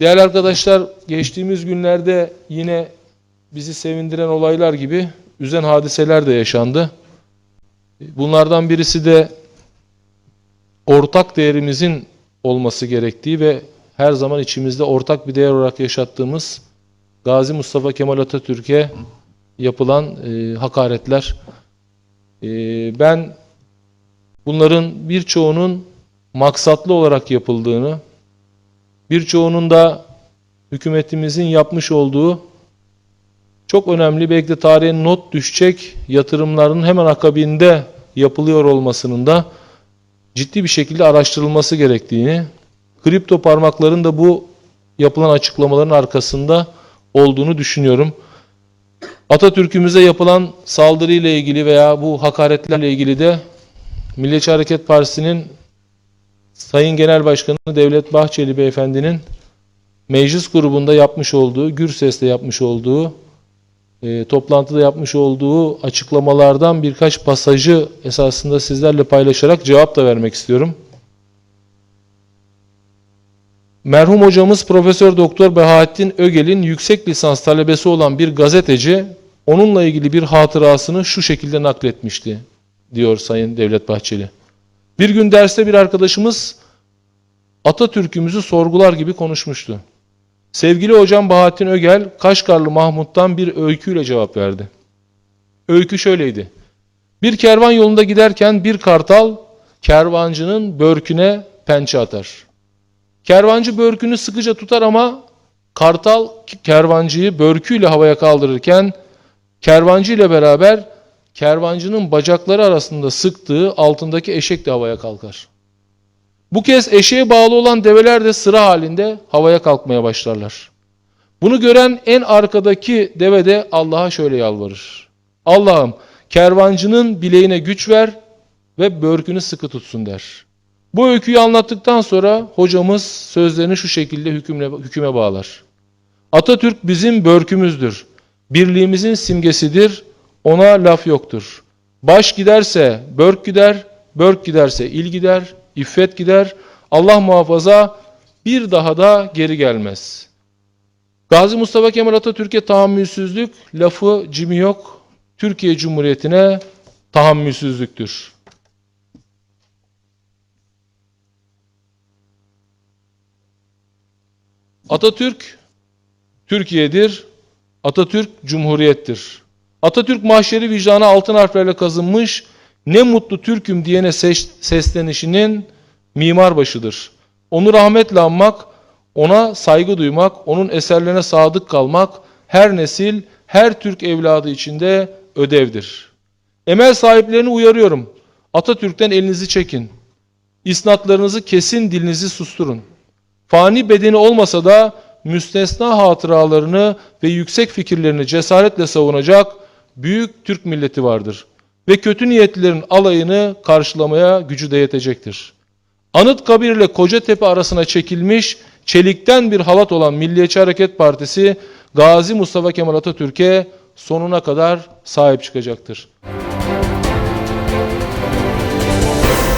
Değerli arkadaşlar, geçtiğimiz günlerde yine bizi sevindiren olaylar gibi üzen hadiseler de yaşandı. Bunlardan birisi de ortak değerimizin olması gerektiği ve her zaman içimizde ortak bir değer olarak yaşattığımız Gazi Mustafa Kemal Atatürk'e yapılan e, hakaretler. E, ben bunların birçoğunun maksatlı olarak yapıldığını, birçoğunun da hükümetimizin yapmış olduğu çok önemli belki de tarihe not düşecek yatırımların hemen akabinde yapılıyor olmasının da ciddi bir şekilde araştırılması gerektiğini, kripto parmakların da bu yapılan açıklamaların arkasında olduğunu düşünüyorum. Atatürk'ümüze yapılan saldırıyla ilgili veya bu hakaretlerle ilgili de Milliyetçi Hareket Partisi'nin Sayın Genel Başkanı Devlet Bahçeli Beyefendi'nin meclis grubunda yapmış olduğu, Gürses'te yapmış olduğu, e, toplantıda yapmış olduğu açıklamalardan birkaç pasajı esasında sizlerle paylaşarak cevap da vermek istiyorum. Merhum hocamız Profesör Doktor Bahattin Ögel'in yüksek lisans talebesi olan bir gazeteci onunla ilgili bir hatırasını şu şekilde nakletmişti diyor Sayın Devlet Bahçeli. Bir gün derste bir arkadaşımız Atatürk'ümüzü sorgular gibi konuşmuştu. Sevgili hocam Bahattin Ögel, Kaşgarlı Mahmut'tan bir öyküyle cevap verdi. Öykü şöyleydi. Bir kervan yolunda giderken bir kartal kervancının börküne pençe atar. Kervancı börkünü sıkıca tutar ama kartal kervancıyı börküyle havaya kaldırırken kervancı ile beraber kervancının bacakları arasında sıktığı altındaki eşek de havaya kalkar. Bu kez eşeğe bağlı olan develer de sıra halinde havaya kalkmaya başlarlar. Bunu gören en arkadaki deve de Allah'a şöyle yalvarır. Allah'ım kervancının bileğine güç ver ve börkünü sıkı tutsun der. Bu öyküyü anlattıktan sonra hocamız sözlerini şu şekilde hükümle, hüküme bağlar. Atatürk bizim börkümüzdür. Birliğimizin simgesidir. Ona laf yoktur. Baş giderse börk gider, börk giderse il gider, iffet gider. Allah muhafaza bir daha da geri gelmez. Gazi Mustafa Kemal Atatürk'e tahammülsüzlük lafı cimi yok. Türkiye Cumhuriyeti'ne tahammülsüzlüktür. Atatürk Türkiye'dir. Atatürk Cumhuriyettir. Atatürk mahşeri vicdanı altın harflerle kazınmış, ne mutlu Türk'üm diyene ses- seslenişinin mimar başıdır. Onu rahmetle anmak, ona saygı duymak, onun eserlerine sadık kalmak her nesil, her Türk evladı içinde ödevdir. Emel sahiplerini uyarıyorum. Atatürk'ten elinizi çekin. İsnatlarınızı kesin, dilinizi susturun. Fani bedeni olmasa da müstesna hatıralarını ve yüksek fikirlerini cesaretle savunacak büyük Türk milleti vardır. Ve kötü niyetlilerin alayını karşılamaya gücü de yetecektir. Anıtkabir ile Kocatepe arasına çekilmiş çelikten bir halat olan Milliyetçi Hareket Partisi Gazi Mustafa Kemal Atatürk'e sonuna kadar sahip çıkacaktır.